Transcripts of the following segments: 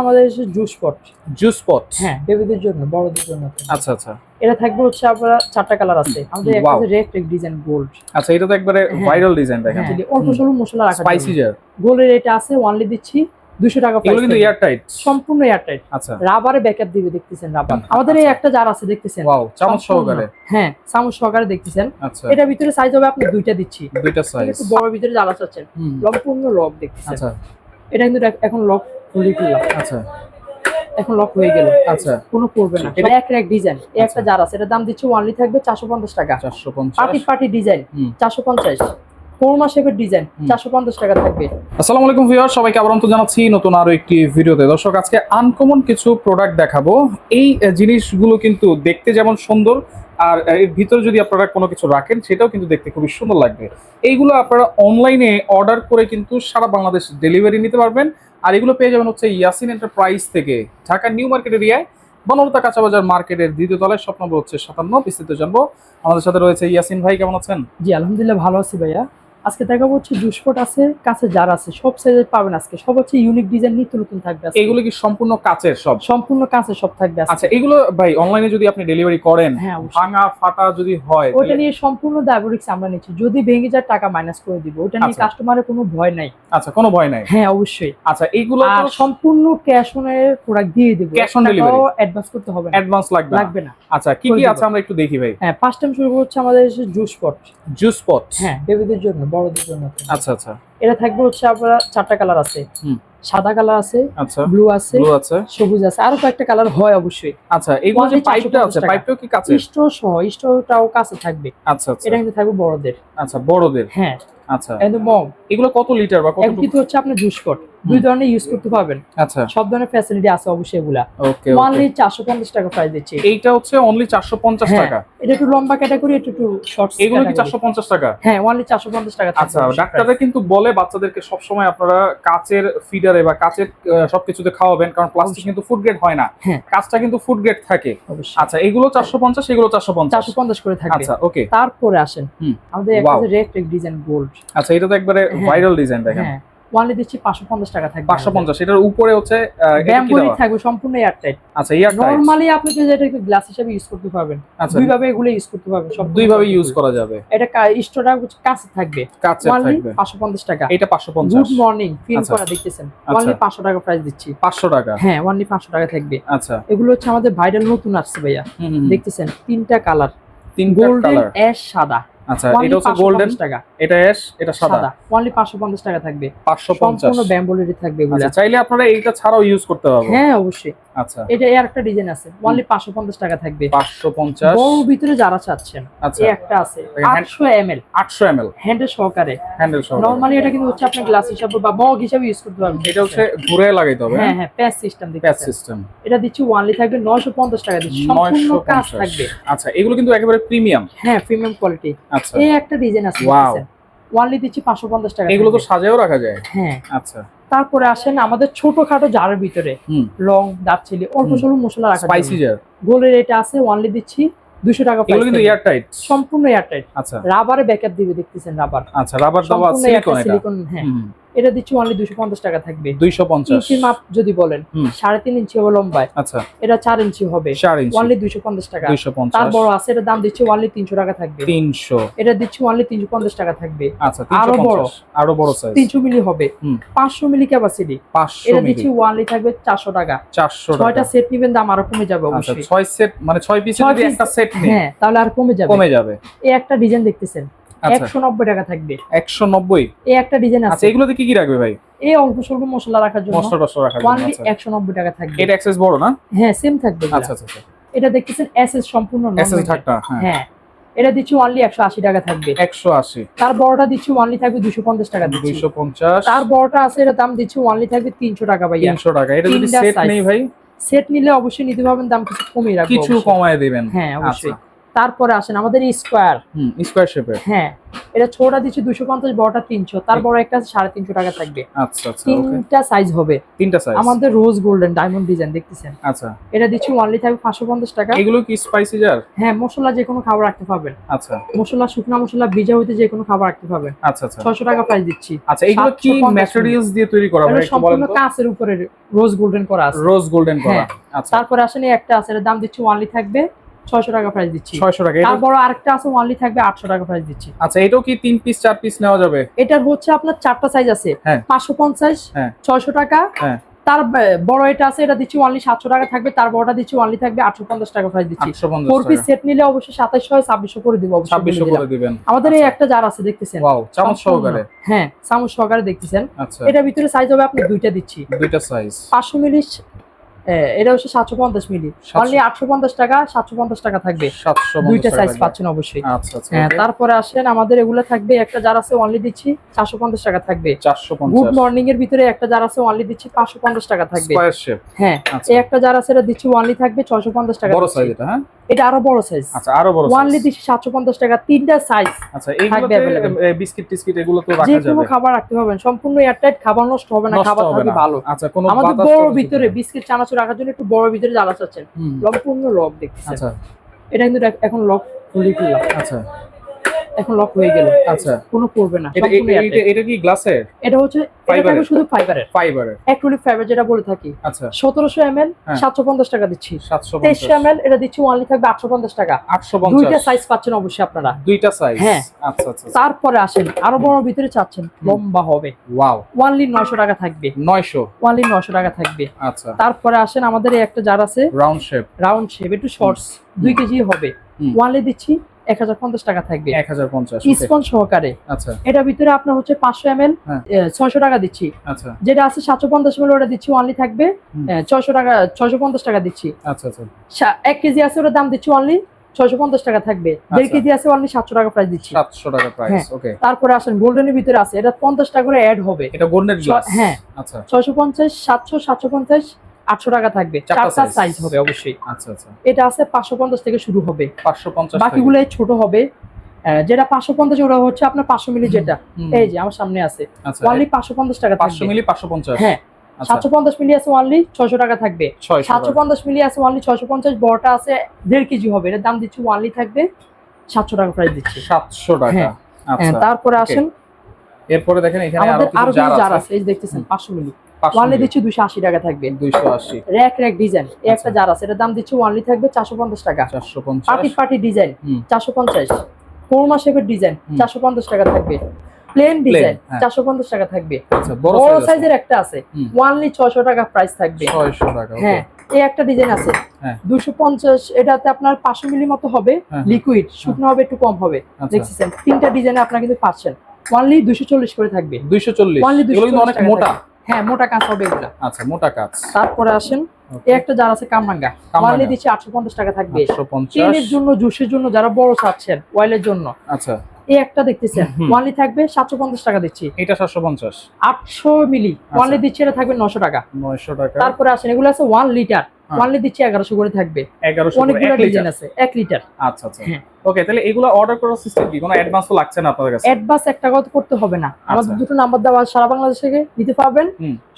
আমাদের জুস পট জুস পট হ্যাঁ বেবিদের জন্য বড়দের জন্য আচ্ছা আচ্ছা। এটা থাকবে হচ্ছে আপনার চারটা কালার আছে। আমাদের একটা. আছে রেড রেড ডিজাইন গোল্ড আচ্ছা এটা তো একবারে হ্যাঁ। ভাইরাল ডিজাইন দেখেন। অল্প স্বল্প মশলা রাখা স্পাইসি জার গোল্ডের এটা আছে ওয়ানলি দিচ্ছি টাকা এগুলো কিন্তু এয়ার টাইট সম্পূর্ণ এয়ারটাইট আচ্ছা। রাবারে ব্যাকআপ দিবে দেখতেছেন রাবার আমাদের এই আচ্ছা। একটা জার আছে দেখতেছেন। ওয়াও চামচ সহকারে। হ্যাঁ চামচ সহকারে দেখতেছেন। আচ্ছা। এটার ভিতরে সাইজ হবে আপনি দুইটা দিচ্ছি। দুইটা সাইজ আছে? বড় ভিতরে জ্বালা চাচ্ছেন। সম্পূর্ণ লক দেখতেছেন। আচ্ছা। এটা কিন্তু এখ- এখন লক খুলে খুললাম আচ্ছা। এখন লক হয়ে গেল। আচ্ছা। কোনো করবে না। এটা- এক এক ডিজাইন একটা জার আছে এটার দাম দিচ্ছি ওয়ানলি থাকবে চারশো পঞ্চাশ টাকা। চারশো পার্টি পঞ্চাশ পার্টি ডিজাইন হুম। চারশো পঞ্চাশ। শেপের ডিজাইন। চারশো পঞ্চাশ টাকা থাকবে। আসসালামু আলাইকুম ভিউয়ার সবাইকে আবার তো জানাচ্ছি নতুন আরও একটি ভিডিওতে। দর্শক আজকে আনকমন কিছু প্রোডাক্ট দেখাবো। এই জিনিসগুলো কিন্তু দেখতে যেমন সুন্দর আর এর ভিতরে যদি আপনারা কোনো কিছু রাখেন সেটাও কিন্তু দেখতে খুবই সুন্দর লাগবে। এইগুলো আপনারা অনলাইনে অর্ডার করে কিন্তু সারা বাংলাদেশ ডেলিভারি নিতে পারবেন। আর এগুলো পেয়ে যাবেন হচ্ছে ইয়াসিন এন্টারপ্রাইজ থেকে। ঢাকা নিউ মার্কেট এরিয়ায় বনলতা কাঁচাবাজার মার্কেটের দ্বিতীয় তলায় স্বপ্ন হচ্ছে সাতান্ন, বিস্তৃত জানব। আমাদের সাথে রয়েছে ইয়াসিন ভাই, কেমন আছেন? জি, আলহামদুলিল্লাহ ভালো আছি ভাইয়া। আজকে দেখাবো হচ্ছে জুসপট আছে কাছে যার আছে সব সাইজের পাবেন আজকে। সব হচ্ছে ইউনিক ডিজাইন নিত্য নতুন থাকবে এগুলো কি সম্পূর্ণ কাচের সব? সম্পূর্ণ কাছে সব থাকবে আচ্ছা এগুলো ভাই অনলাইনে যদি আপনি ডেলিভারি করেন হ্যাঁ ভাঙা ফাটা যদি হয় ওটা নিয়ে সম্পূর্ণ ডায়াবেটিক্স আমরা নিচ্ছি। যদি ভেঙে যায় টাকা মাইনাস করে দিব। ওটা নিয়ে আচ্ছা। কাস্টমারের কোনো ভয় নাই। আচ্ছা কোনো ভয় নাই? হ্যাঁ অবশ্যই। আচ্ছা এগুলো সম্পূর্ণ ক্যাশ অনের প্রোডাক্ট দিয়ে দিব। Cash on delivery? অ্যাডভান্স করতে হবে না। অ্যাডভান্স লাগবে লাগবে না। আচ্ছা কি কি। আছে আমরা একটু দেখি ভাই। হ্যাঁ ফার্স্ট টাইম শুরু হচ্ছে আমাদের জুস পট জুস পট হ্যাঁ বেবিদের জন্য। বড়দের জন্য আচ্ছা আচ্ছা। এটা থাকবে হচ্ছে আপনার চারটা কালার আছে। হুম। সাদা কালার আছে আচ্ছা। ব্লু আছে ব্লু আছে। সবুজ আছে। আরও কয়েকটা কালার হয় অবশ্যই। আচ্ছা এগুলো যে পাইপটা 450 আছে পাইপটাও কি কাছে ইষ্ট সহ ইষ্টটাও কাছে থাকবে। আচ্ছা আচ্ছা। এটা কিন্তু থাকবে বড়দের। আচ্ছা বড়দের? হ্যাঁ। আচ্ছা। এন্ড মগ এগুলো কত লিটার বা কত কিন্তু হচ্ছে আপনার জুস পট দুই ধরনের ইউজ করতে পারবেন। আচ্ছা। সব ধরনের ফ্যাসিলিটি আছে অবশ্যই এগুলা। ওকে চারশো পঞ্চাশ টাকা প্রাইস দিচ্ছি। এইটা হচ্ছে অনলি 450 হ্যাঁ, টাকা। এটা একটু লম্বা ক্যাটাগরি একটু একটু শর্ট এগুলো কি 450 টাকা? হ্যাঁ চারশো পঞ্চাশ টাকা থাকবে আচ্ছা ডাক্তাররা কিন্তু বলে বাচ্চাদেরকে সবসময় আপনারা কাচের ফিডারে বা কাচের সবকিছুতে খাওয়াবেন কারণ প্লাস্টিক কিন্তু ফুড গ্রেড হয় না। হ্যাঁ। কাচটা কিন্তু ফুড গ্রেড থাকে। আচ্ছা এগুলো চারশো পঞ্চাশ এগুলো চারশো চারশো পঞ্চাশ পঞ্চাশ করে থাকবে। আচ্ছা ওকে। তারপরে আসেন। আমাদের একটা রেড ডিজাইন গোল্ড আচ্ছা এটা তো একবারে হ্যাঁ। ভাইরাল ডিজাইন দেখেন। হ্যাঁ। ওয়ানলি দিচ্ছি পাঁচশো পঞ্চাশ টাকা থাকবে পাঁচশো পঞ্চাশ এটার উপরে হচ্ছে ব্যাম্বুরি থাকবে সম্পূর্ণ এয়ারটাইট আচ্ছা ইয়ার নরমালি আপনি যদি এটা গ্লাস হিসেবে ইউজ করতে পারবেন আচ্ছা। দুই ভাবে এগুলো ইউজ করতে পারবেন সব দুই ভাবে ইউজ করা যাবে। এটা স্টোরটা কাছে থাকবে। ওয়ানলি থাকবে। পাঁচশো পঞ্চাশ টাকা। এটা পাঁচশো গুড পঞ্চাশ মর্নিং ফিল আচ্ছা। করা দেখতেছেন। ওয়ানলি পাঁচশো টাকা প্রাইস দিচ্ছি। পাঁচশো টাকা? হ্যাঁ ওয়ানলি পাঁচশো টাকা থাকবে। আচ্ছা। এগুলো হচ্ছে আমাদের ভাইরাল নতুন আসছে ভাইয়া। দেখতেছেন তিনটা কালার তিনটা গোল্ডেন অ্যাশ সাদা। আচ্ছা এটা হচ্ছে গোল্ডেন টাকা। এটা এস এটা সাদা। পাঁচশো পঞ্চাশ টাকা থাকবে। পাঁচশো পঞ্চাশ। সম্পূর্ণ ব্যাম্বোলেরই থাকবে এগুলো। আচ্ছা চাইলে আপনারা এইটা ছাড়াও ইউজ করতে পারবেন। হ্যাঁ অবশ্যই। আচ্ছা। এটা এর একটা ডিজাইন আছে। পাঁচশো পঞ্চাশ টাকা থাকবে। পাঁচশো পঞ্চাশ। বড় ভিতরে যারা চাচ্ছেন আচ্ছা। এই একটা আছে। hand- আটশো এম এল আটশো এম এল হ্যান্ডেল সহকারে। হ্যান্ডেল সহ নরমালি এটা কিন্তু হচ্ছে আপনি গ্লাস হিসাবে বা মগ হিসাবে ইউজ করতে পারবেন। এটা হচ্ছে ঘুরে লাগাইতে হবে হ্যাঁ? হ্যাঁ প্যাচ সিস্টেম প্যাচ সিস্টেম এটা দিচ্ছি ওয়ানলি থাকবে নয়শো পঞ্চাশ টাকা দিচ্ছি সম্পূর্ণ কাজ থাকবে। আচ্ছা এগুলো কিন্তু একেবারে প্রিমিয়াম হ্যাঁ প্রিমিয়াম কোয়ালিটি আচ্ছা। এই একটা ডিজাইন আছে Wow. ওয়ানলি দিচ্ছি পাঁচশো পঞ্চাশ টাকা এগুলো তো। সাজায়ও রাখা যায়। হ্যাঁ। আচ্ছা। তারপরে আসেন আমাদের ছোটখাটো জারের ভিতরে। লং দারচিনি অল্প। স্বল্প মশলা রাখা স্পাইসি জার গোলের এটা আছে ওয়ানলি দিচ্ছি দুশো টাকা এগুলো কিন্তু এয়ার টাইট সম্পূর্ণ এয়ার টাইট আচ্ছা রাবারে ব্যাকআপ দিবে দেখতেছেন রাবার আচ্ছা রাবার দাও সম্পূর্ণ সিলিকন এটা। সিলিকন হ্যাঁ। এটা দিচ্ছি অনলি দুশো পঞ্চাশ টাকা থাকবে। দুইশো পঞ্চাশ। মাপ যদি বলেন সাড়ে তিন ইঞ্চি হবে লম্বায়। আচ্ছা। এটা চার ইঞ্চি হবে। অনলি দুশো পঞ্চাশ টাকা। দুইশো তার পঞ্চাশ বড় আছে এটা দাম দিচ্ছি অনলি তিনশো টাকা থাকবে। তিনশো। এটা দিচ্ছি অনলি তিনশো পঞ্চাশ টাকা থাকবে। আচ্ছা আরও বড়। আরও বড় সাইজ তিনশো মিলি হবে। পাঁচশো মিলি ক্যাপাসিটি পাঁচশো এটা দিচ্ছি ওয়ানলি থাকবে চারশো টাকা। চারশো ছয়টা সেট নিবেন দাম আরও কমে যাবে আচ্ছা অবশ্যই। ছয় সেট মানে ছয় পিস একটা সেট হ্যাঁ তাহলে আর কমে যাবে। কমে যাবে। এই একটা ডিজাইন দেখতেছেন। আচ্ছা। একশো নব্বই টাকা থাকবে। একশো নব্বই? এই একটা ডিজাইন আচ্ছা আছে। এগুলোতে কি কি রাখবে ভাই? এই অল্প স্বল্প মশলা রাখার জন্য মশলা টসলা রাখার জন্য ওয়ানলি আচ্ছা। একশো নব্বই টাকা থাকবে। এটা এক্সেস বড় না? হ্যাঁ সেম থাকবে আচ্ছা আচ্ছা আচ্ছা। এটা দেখতেছেন এসএস সম্পূর্ণ non-metal। ঢাকটা হ্যাঁ। হ্যাঁ। এটা দিচ্ছি একশো আশি টাকা থাকবে। একশো আশি। তার বড়টা দিচ্ছি ওয়ানলি থাকবে দুশো পঞ্চাশ টাকা দিচ্ছি। দুইশো পঞ্চাশ। তার বড়টা আছে এটা দাম দিচ্ছি ওয়ানলি থাকবে তিনশো টাকা ভাইয়া। তিনশো টাকা। এটা যদি সেট নেই ভাই? সেট নিলে অবশ্যই নিতে পারবেন দাম কিছু কমিয়ে রাখব কিছু কমায় দিবেন। হ্যাঁ অবশ্যই। আচ্ছা। তারপরে আসেন আমাদের স্কোয়ার। হুম স্কোয়ার শেপের। হ্যাঁ এটা ছোটটা দিচ্ছি দুশো পঞ্চাশ বড়টা তিনশো। তার বড় একটা সাড়ে তিনশো টাকা থাকবে। আচ্ছা আচ্ছা তিনটা সাইজ হবে। তিনটা সাইজ আমাদের রোজ গোল্ডেন ডায়মন্ড ডিজাইন দেখতেছেন? আচ্ছা। এটা দিচ্ছি ওয়ানলি থাকবে পাঁচশো পঞ্চাশ টাকা। এগুলো কি স্পাইসি জার হ্যাঁ মশলা যে কোনো খাবার রাখতে পারবেন। আচ্ছা। মশলা শুকনা মশলা ভিজা হইতে যে কোনো খাবার রাখতে পারবেন। আচ্ছা আচ্ছা। ছশো টাকা প্রাইস দিচ্ছি। আচ্ছা এগুলো কি 750 ম্যাটেরিয়ালস দিয়ে তৈরি করা বলেন সম্পূর্ণ কাঁচের উপরে রোজ গোল্ডেন করা আছে। রোজ গোল্ডেন করা। হ্যাঁ। আচ্ছা। তারপরে আসেন একটা আছে এর দাম দিচ্ছি ওয়ানলি থাকবে ছয়শো টাকা প্রাইস দিচ্ছি। 600 টাকা এটা তার বড় আরেকটা আছে ওয়ানলি থাকবে আটশো টাকা প্রাইস দিচ্ছি। আচ্ছা এটাও কি তিন পিস চার পিস নেওয়া যাবে? এটার হচ্ছে আপনার চারটা সাইজ আছে। হ্যাঁ। পাঁচশো পঞ্চাশ হ্যাঁ। ছয়শো টাকা। হ্যাঁ। তার বড় এটা আছে এটা দিচ্ছি ওয়ানলি সাতশো টাকা থাকবে। তার বড়টা দিচ্ছি ওয়ানলি থাকবে আটশো পঞ্চাশ টাকা প্রাইস দিচ্ছি। ফোর পিস সেট নিলে অবশ্যই সাতাশশো হয় ছাব্বিশশো করে দিব ছাব্বিশশো করে দিবেন। আমাদের এই আচ্ছা। একটা জার আছে দেখতেছেন? চামচ সহকারে। হ্যাঁ চামচ সহকারে দেখতেছেন। আচ্ছা। এটার ভিতরে সাইজ হবে আপনি দুইটা দিচ্ছি। দুইটা সাইজ পাঁচশো মিলি এটা হচ্ছে সাতশো পঞ্চাশ মিলি। অনলি আটশো পঞ্চাশ টাকা সাতশো পঞ্চাশ টাকা থাকবে। দুইটা সাইজ পাচ্ছেন অবশ্যই। আচ্ছা আচ্ছা হ্যাঁ তারপরে আসেন আমাদের এগুলো থাকবে একটা যার আছে অনলি দিচ্ছি চারশো পঞ্চাশ টাকা থাকবে। গুড মর্নিং এর ভিতরে একটা যার আছে অনলি দিচ্ছি পাঁচশো পঞ্চাশ টাকা থাকবে। হ্যাঁ আচ্ছা। একটা যার আছে এটা দিচ্ছি ওয়ানলি থাকবে ছয়শো পঞ্চাশ টাকা বড় সাইজ এটা হ্যাঁ? এটা আরও বড় সাইজ আচ্ছা আরও বড়। দিচ্ছি সাতশো পঞ্চাশ টাকা তিনটা সাইজ আচ্ছা এইগুলোতে বিস্কিট টিস্কিট এগুলো তো যে কোনো খাবার রাখতে পারবেন সম্পূর্ণ এয়ারটাইট খাবার নষ্ট হবে না খাবার থাকবে ভালো। আচ্ছা কোনো আমাদের বড় ভিতরে বিস্কিট চানাচুর রাখার জন্য একটু বড় ভিতরে জ্বালা চাচ্ছেন। সম্পূর্ণ লক দেখতেছেন। আচ্ছা। এটা কিন্তু এখন লক খুলে দিলাম আচ্ছা। এখন লক হয়ে গেল। আচ্ছা। কোনো করবে না এটা কি গ্লাসের এটা হচ্ছে এটা? শুধু ফাইবারের ফাইবারের অ্যাক্রিলিক ফাইবার যেটা বলে থাকি। আচ্ছা। সতেরোশো এম এল হ্যাঁ। সাতশো পঞ্চাশ টাকা দিচ্ছি। সাতশো তেইশশো এম এল এটা দিচ্ছি ওয়ানলি থাকবে আটশো পঞ্চাশ টাকা। আটশো দুইটা সাইজ পাচ্ছেন অবশ্যই আপনারা। দুইটা সাইজ হ্যাঁ। আচ্ছা আচ্ছা তারপরে আসেন আরও বড় ভিতরে চাচ্ছেন লম্বা হবে। ওয়াও ওয়ানলি নয়শো টাকা থাকবে। নয়শো। ওয়ানলি নয়শো টাকা থাকবে। আচ্ছা। তারপরে আসেন আমাদের এই একটা জার আছে। রাউন্ড শেপ রাউন্ড শেপ একটু শর্টস দুই কেজি হবে। হুম। ওয়ানলি দিচ্ছি এক হাজার পঞ্চাশ টাকা থাকবে। সহকারে। আচ্ছা। এটার ভিতরে আপনার হচ্ছে হ্যাঁ। টাকা দিচ্ছি। আচ্ছা। যেটা আছে ওটা দিচ্ছি অনলি থাকবে। হুম। ছয়শো টাকা ছয়শো পঞ্চাশ টাকা দিচ্ছি। আচ্ছা আচ্ছা। কেজি আছে ওটার দাম দিচ্ছি অনলি ছয়শো পঞ্চাশ টাকা থাকবে। দেড় আচ্ছা। কেজি আছে অনলি সাতশো টাকা প্রাইস দিচ্ছি। সাতশো টাকা প্রাইস হ্যাঁ। ওকে তারপরে আসেন গোল্ডেনের ভিতরে আছে এটা পঞ্চাশ টাকা করে অ্যাড হবে। এটা গোল্ডেন গ্লাস হ্যাঁ। আচ্ছা। ছয়শো পঞ্চাশ সাতশো সাতশো পঞ্চাশ আটশো টাকা থাকবে। চারটা সাইজ হবে অবশ্যই। আচ্ছা আচ্ছা। এটা আছে পাঁচশো পঞ্চাশ থেকে শুরু হবে। পাঁচশো পঞ্চাশ বাকিগুলো ছোট হবে। যেটা পাঁচশো পঞ্চাশ ওটা হচ্ছে আপনার পাঁচশো মিলি যেটা। এই যে আমার সামনে আছে। আচ্ছা পাঁচশো পঞ্চাশ টাকা পাঁচশো মিলি পাঁচশো পঞ্চাশ। হ্যাঁ আচ্ছা। সাতশো পঞ্চাশ মিলি আছে ছয়শো টাকা থাকবে। সাতশো পঞ্চাশ মিলি আছে অনলি ছয়শো পঞ্চাশ বড়টা আছে দেড় কেজি হবে। এটার দাম দিচ্ছি অনলি থাকবে সাতশো টাকা প্রাইস দিচ্ছি। সাতশো টাকা। হ্যাঁ। আচ্ছা। তারপরে আসেন। এরপরে দেখেন এখানে আরও জার আছে। এই দেখতেছেন পাঁচশো মিলি। ওয়ানলি দিচ্ছি দুশো আশি টাকা থাকবে। দুইশো আশি। র্যাক র্যাক ডিজাইন এই একটা। জার আছে এটার দাম দিচ্ছি ওয়ানলি থাকবে চারশো পঞ্চাশ টাকা। চারশো পঞ্চাশ। পার্টি পার্টি ডিজাইন চারশো পঞ্চাশ। কোরমা শেপের ডিজাইন চারশো পঞ্চাশ টাকা থাকবে। প্লেন ডিজাইন হ্যাঁ। চারশো পঞ্চাশ টাকা থাকবে। আচ্ছা বড় সাইজের একটা আছে। ওয়ানলি ছয়শো টাকা প্রাইস থাকবে। ছয়শো টাকা হ্যাঁ এই একটা ডিজাইন আছে। হ্যাঁ। দুশো পঞ্চাশ এটাতে আপনার পাঁচশো মিলি মতো হবে হ্যাঁ। লিকুইড শুকনো হবে একটু কম হবে। আচ্ছা। দেখছেন তিনটা ডিজাইনে আপনার কিন্তু পাচ্ছেন। ওয়ানলি দুশো চল্লিশ করে থাকবে। দুইশো চল্লিশ। অনেক মোটা। হ্যাঁ মোটা কাজ হবে এগুলো। আচ্ছা মোটা কাজ তারপরে আসেন একটা যার আছে কামরাঙ্গা। ওয়ালে দিচ্ছি আটশো পঞ্চাশ টাকা থাকবে। আটশো জন্য জুসের জন্য যারা বড় চাচ্ছেন অয়েলের জন্য আচ্ছা। এই একটা দেখতেছেন। ওয়ানলি থাকবে সাতশো পঞ্চাশ টাকা দিচ্ছি। এটা সাতশো পঞ্চাশ। আটশো মিলি ওয়ানলি দিচ্ছি এটা থাকবে নশো টাকা। নয়শো টাকা। তারপরে আসেন এগুলো আছে ওয়ান লিটার হ্যাঁ। দিচ্ছি এগারোশো করে থাকবে। এগারোশো অনেকগুলো ডিজাইন আছে এক লিটার আচ্ছা আচ্ছা। হ্যাঁ। ওকে তাহলে এগুলো অর্ডার করার সিস্টেম কি? কোনো অ্যাডভান্স তো লাগছে না আপনাদের কাছে? অ্যাডভান্স একটা কথা করতে হবে না। আমাদের আচ্ছা। দুটো নাম্বার দেওয়া সারা বাংলাদেশ থেকে নিতে পারবেন।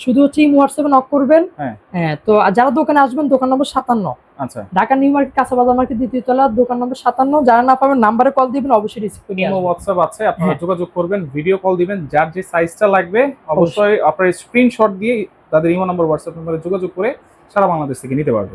শুধু হচ্ছে হোয়াটসঅ্যাপে নক করবেন। হ্যাঁ। হ্যাঁ তো যারা দোকানে আসবেন দোকান নম্বর সাতান্ন। আচ্ছা। ঢাকা নিউ মার্কেট কাঁচাবাজার মার্কেট দ্বিতীয় তলা দোকান নম্বর সাতান্ন। যারা না পাবেন নাম্বারে কল দিবেন অবশ্যই রিসিভ করে ইমো হোয়াটসঅ্যাপ আছে আপনারা হ্যাঁ। যোগাযোগ করবেন ভিডিও কল দিবেন যার যে সাইজটা লাগবে অবশ্যই। আপনার স্ক্রিনশট দিয়ে তাদের ইমো নম্বর হোয়াটসঅ্যাপ নম্বরে যোগাযোগ করে সারা বাংলাদেশ থেকে নিতে পারবেন